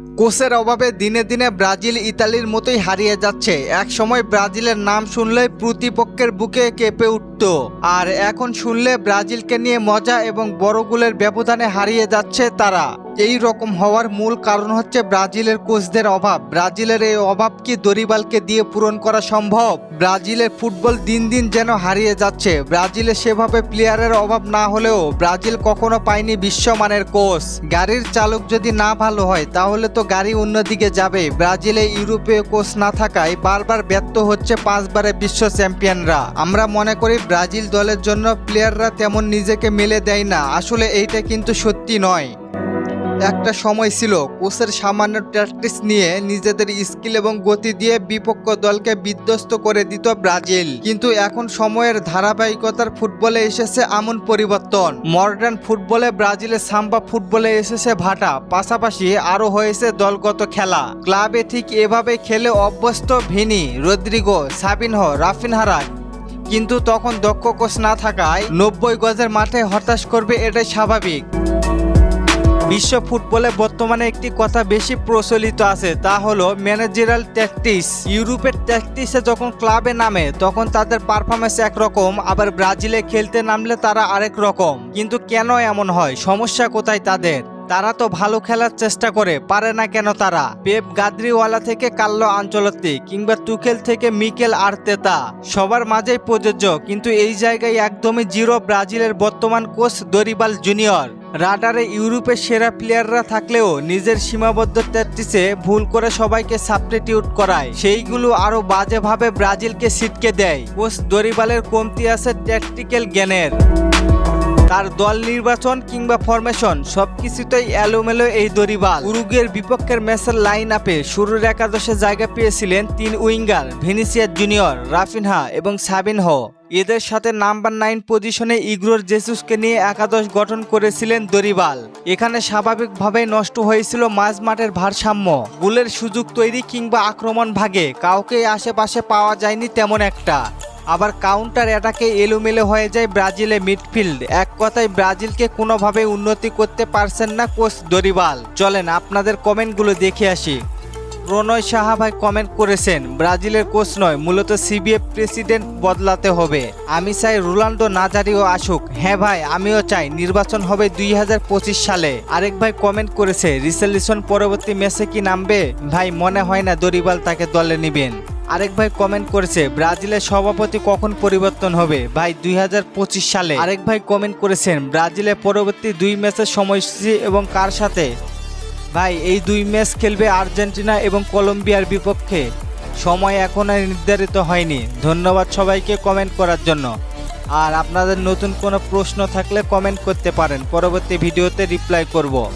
কোচের অভাবে দিনে দিনে ব্রাজিল ইতালির মতোই হারিয়ে যাচ্ছে। এক সময় ব্রাজিলের নাম শুনলে প্রতিপক্ষের বুকে কেঁপে উঠত। আর এখন শুনলে ব্রাজিলকে নিয়ে মজা এবং বড়গুলের ব্যবধানে হারিয়ে যাচ্ছে তারা। এই রকম হওয়ার মূল কারণ হচ্ছে ব্রাজিলের কোচদের অভাব। ব্রাজিলের এই অভাব কি দরিবালকে দিয়ে পূরণ করা সম্ভব? ব্রাজিলের ফুটবল দিন দিন যেন হারিয়ে যাচ্ছে। ব্রাজিলে সেভাবে প্লেয়ারের অভাব না হলেও ব্রাজিল কখনো পায়নি বিশ্বমানের কোচ। গাড়ির চালক যদি না ভালো হয়, তাহলে তো গাড়ি অন্যদিকে যাবে। ব্রাজিলে ইউরোপীয় কোচ না থাকায় বারবার ব্যর্থ হচ্ছে পাঁচবারে বিশ্ব চ্যাম্পিয়নরা। আমরা মনে করি ব্রাজিল দলের জন্য প্লেয়াররা তেমন নিজেকে মেলে দেয় না। আসলে এইটা কিন্তু সত্যি নয়। একটা সময় ছিল, কোচের সামান্য প্র্যাকটিস নিয়ে নিজেদের স্কিল এবং গতি দিয়ে বিপক্ষ দলকে বিধ্বস্ত করে দিত ব্রাজিল। কিন্তু এখন সময়ের ধারাবাহিকতার ফুটবলে এসেছে আমন পরিবর্তন। মডার্ন ফুটবলে ব্রাজিলের সাম্বা ফুটবলে এসেছে ভাটা, পাশাপাশি আরও হয়েছে দলগত খেলা। ক্লাবে ঠিক এভাবে খেলে অভ্যস্ত ভিনি, রদ্রিগো, সাবিনহো রাফিনহারা কিন্তু তখন দক্ষ কোচ না থাকায় নব্বই গজের মাঠে হতাশ করবে এটাই স্বাভাবিক। বিশ্ব ফুটবলে বর্তমানে একটি কথা বেশি প্রচলিত আছে, তা হলো ম্যানেজারাল ট্যাকটিস। ইউরোপের ট্যাকটিসে যখন ক্লাবে নামে, তখন তাদের পারফরমেন্স একরকম, আবার ব্রাজিলে খেলতে নামলে তারা আরেক রকম। কিন্তু কেন এমন হয়? সমস্যা কোথায় তাদের? তারা তো ভালো খেলার চেষ্টা করে, পারে না কেন তারা? পেপ গাদ্রিওয়ালা থেকে কাল্লো আঞ্চলত্তি, কিংবা তুকেল থেকে মিকেল আর্তেতা। সবার মাঝেই প্রযোজ্য, কিন্তু এই জায়গায় একদমই জিরো ব্রাজিলের বর্তমান কোচ দরিবাল জুনিয়র। রাডারে ইউরোপের সেরা প্লেয়াররা থাকলেও নিজের সীমাবদ্ধ ট্যাকটিসে ভুল করে সবাইকে সাবস্টিটিউট করায়। সেইগুলো আরও বাজেভাবে ব্রাজিলকে সিটকে দেয়। কোচ দরিবালের কমতি আছে ট্যাকটিক্যাল জ্ঞানের। তার দল নির্বাচন কিংবা ফরমেশন সবকিছুতেই এলোমেলো এই দরিবাল। উরুগের বিপক্ষের ম্যাচের লাইন আপে শুরুর একাদশে জায়গা পেয়েছিলেন তিন উইঙ্গার, ভিনিসিয়াস জুনিয়র, রাফিনহা এবং সাবিনহ। এদের সাথে নাম্বার নাইন পজিশনে ইগ্রোর জেসুসকে নিয়ে একাদশ গঠন করেছিলেন দরিবাল। এখানে স্বাভাবিকভাবেই নষ্ট হয়েছিল মাঝ মাঠের ভারসাম্য। গোলের সুযোগ তৈরি কিংবা আক্রমণ ভাগে কাউকে আশেপাশে পাওয়া যায়নি তেমন একটা। আবার কাউন্টার অ্যাটাকে এলোমেলো হয়ে যায় ব্রাজিলে মিডফিল্ড। এক কথায় ব্রাজিলকে কোনোভাবে উন্নতি করতে পারছেন না কোচ দরিবাল। চলেন আপনাদের কমেন্টগুলো দেখে আসি। প্রণয় সাহা ভাই কমেন্ট করেছেন, ব্রাজিলের কোচ নয়, মূলত সিবিএফ প্রেসিডেন্ট বদলাতে হবে। আমি চাই রোনাল্ডো নাজারিও আসুক। হ্যাঁ ভাই, আমিও চাই, নির্বাচন হবে দুই হাজার পঁচিশ সালে। আরেক ভাই কমেন্ট করেছে রিসেলিউশন পরবর্তী ম্যাচে কি নামবে? ভাই, মনে হয় না দরিবাল তাকে দলে নেবেন। আরেক ভাই কমেন্ট করেছে, ব্রাজিলের সভাপতি কখন পরিবর্তন হবে? ভাই, দুই হাজার পঁচিশ সালে। আরেক ভাই কমেন্ট করেছেন, ব্রাজিলের পরবর্তী দুই ম্যাচের সময়সূচি এবং কার সাথে? ভাই, এই দুই ম্যাচ খেলবে আর্জেন্টিনা এবং কলম্বিয়ার বিপক্ষে। সময় এখন আর নির্ধারিত হয়নি। ধন্যবাদ সবাইকে কমেন্ট করার জন্য। আর আপনাদের নতুন কোনো প্রশ্ন থাকলে কমেন্ট করতে পারেন। পরবর্তী ভিডিওতে রিপ্লাই করব।